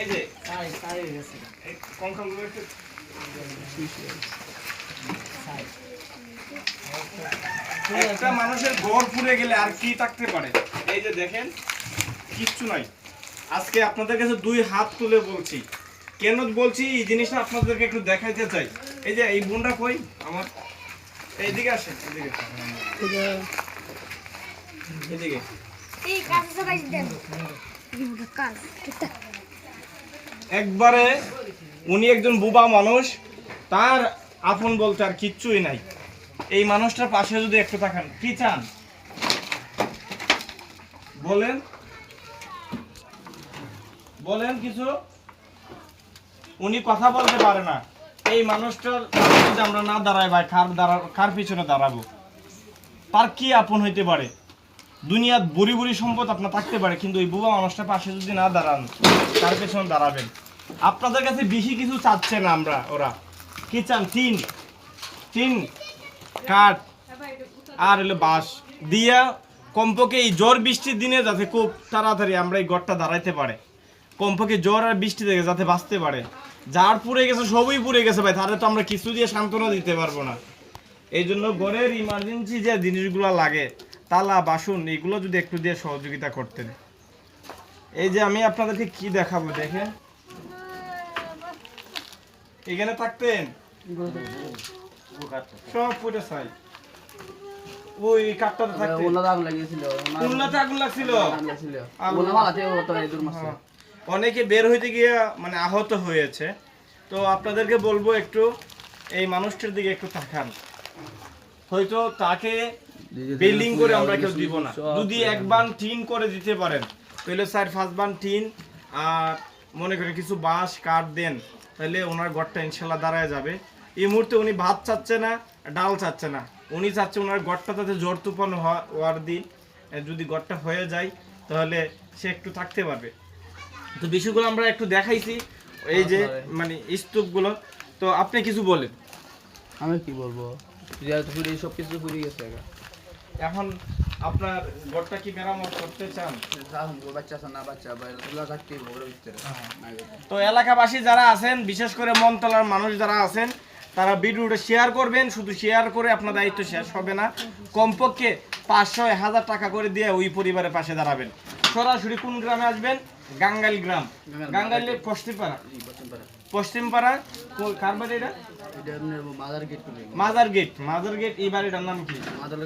এই যে এই কঙ্কালগুলো একটু একটা মানুষের গড় পুড়ে গেলে আর কি থাকতে পারে? এই যে দেখেন কিচ্ছু নাই। আজকে আপনাদের কাছে দুই হাত তুলে বলছি। কেন বলছি? এই জিনিসটা আপনাদেরকে একটু দেখাইতে চাই। এই যে এই বোনটা কই? আমার এইদিকে আসেন এদিকে এদিকে এই দেন কাজ একবারে উনি একজন বুবা মানুষ, তার আপন বলতে আর কিচ্ছুই নাই। এই মানুষটার পাশে যদি একটু থাকেন কি চান? বলেন। বলেন কিছু। উনি কথা বলতে পারে না। এই মানুষটার যদি আমরা না দাঁড়াই ভাই, কার দাঁড়া, কার পিছনে দাঁড়াবো? তার কি আপন হইতে পারে? দুনিয়ার বুড়ি বুড়ি সম্পদ আপনার থাকতে পারে, কিন্তু ওই বুবা মানুষটার পাশে যদি না দাঁড়ান, তার পেছনে দাঁড়াবেন। আপনাদের কাছে বেশি কিছু চাচ্ছে না আমরা, ওরা। কি চান? টিন। টিন, কাঠ, আর হলো বাঁশ। দিয়া কমপক্ষে এই জ্বর বৃষ্টির দিনে যাতে খুব তাড়াতাড়ি আমরা এই ঘরটা দাঁড়াইতে পারে। কমপক্ষে জ্বর আর বৃষ্টি থেকে যাতে বাঁচতে পারে। যার পুড়ে গেছে, সবই পুড়ে গেছে ভাই তাহলে তো আমরা কিছু দিয়ে সান্ত্বনা দিতে পারব না। এই জন্য ঘরের ইমার্জেন্সি যে জিনিসগুলো লাগে তালা বাসন এগুলো যদি একটু দিয়ে সহযোগিতা করতেন। এই যে আমি আপনাদেরকে কি দেখাবো দেখেন। এখানে থাকতেন? সব চাই ওই কাঠটাতে থাকতেন। লাগিয়েছিল আগুন লাগছিল। হ্যাঁ। অনেকে বের হইতে গিয়ে মানে আহত হয়েছে। তো আপনাদেরকে বলব একটু এই মানুষটার দিকে একটু তাকান। হয়তো তাকে বিল্ডিং করে আমরা কেউ দিব না। যদি এক বান টিন করে দিতে পারেন তাহলে স্যার ফার্স্ট বান টিন আর মনে করেন কিছু বাঁশ কাঠ দেন তাহলে ওনার ঘরটা ইনশাল্লাহ দাঁড়ায় যাবে। এই মুহূর্তে উনি ভাত চাচ্ছে না ডাল চাচ্ছে না। উনি চাচ্ছে ওনার ঘরটা তাতে জোর তুফান হওয়ার দিন যদি ঘরটা হয়ে যায় তাহলে সে একটু থাকতে পারবে। তো বিষয়গুলো আমরা একটু দেখাইছি এই যে মানে স্তূপগুলো। তো আপনি কিছু বলেন। আমি কি বলব? সব কিছু পুরি গেছে এখন আপনার ঘরটা কি মেরামত করতে চান? বাচ্চা না বাচ্চা তো এলাকাবাসী যারা আছেন বিশেষ করে মনতলার মানুষ যারা আছেন তারা ভিডিওটা শেয়ার করবেন। শুধু শেয়ার করে আপনার দায়িত্ব শেষ হবে না। কমপক্ষে পাঁচশো হাজার টাকা করে দিয়ে ওই পরিবারের পাশে দাঁড়াবেন। সরাসরি কোন গ্রামে আসবেন? গাঙ্গাইল গ্রাম। গাঙ্গাইল পশ্চিমপাড়া। পশ্চিমপাড়া। কার বাড়ি এটা? এটা মাদার গেট মাজার গেট এই বাড়িটার নাম কি? মাদার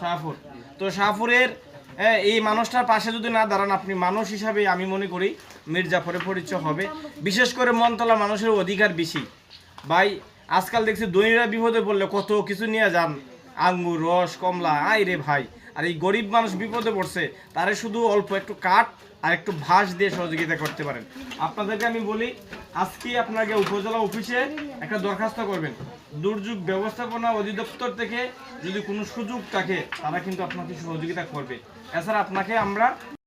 শাহপুর। তো শাহপুরের এই মানুষটার পাশে যদি না দাঁড়ান আপনি মানুষ হিসাবে আমি মনে করি মির্জাফরে পরিচয় হবে। বিশেষ করে মনতলা মানুষের অধিকার বেশি। ভাই আজকাল দেখছি দৈরা বিপদে পড়লে কত কিছু নিয়ে যান। আঙ্গুর রস কমলা আই রে ভাই। আর এই গরিব মানুষ বিপদে পড়ছে তারে শুধু অল্প একটু কাঠ আর একটু ভাস দিয়ে সহযোগিতা করতে পারেন। আপনাদেরকে আমি বলি আজকে আপনাকে উপজেলা অফিসে একটা দরখাস্ত করবেন। দুর্যোগ ব্যবস্থাপনা অধিদপ্তর থেকে যদি কোনো সুযোগ থাকে, তারা কিন্তু আপনাকে সহযোগিতা করবে। এছাড়া আপনাকে আমরা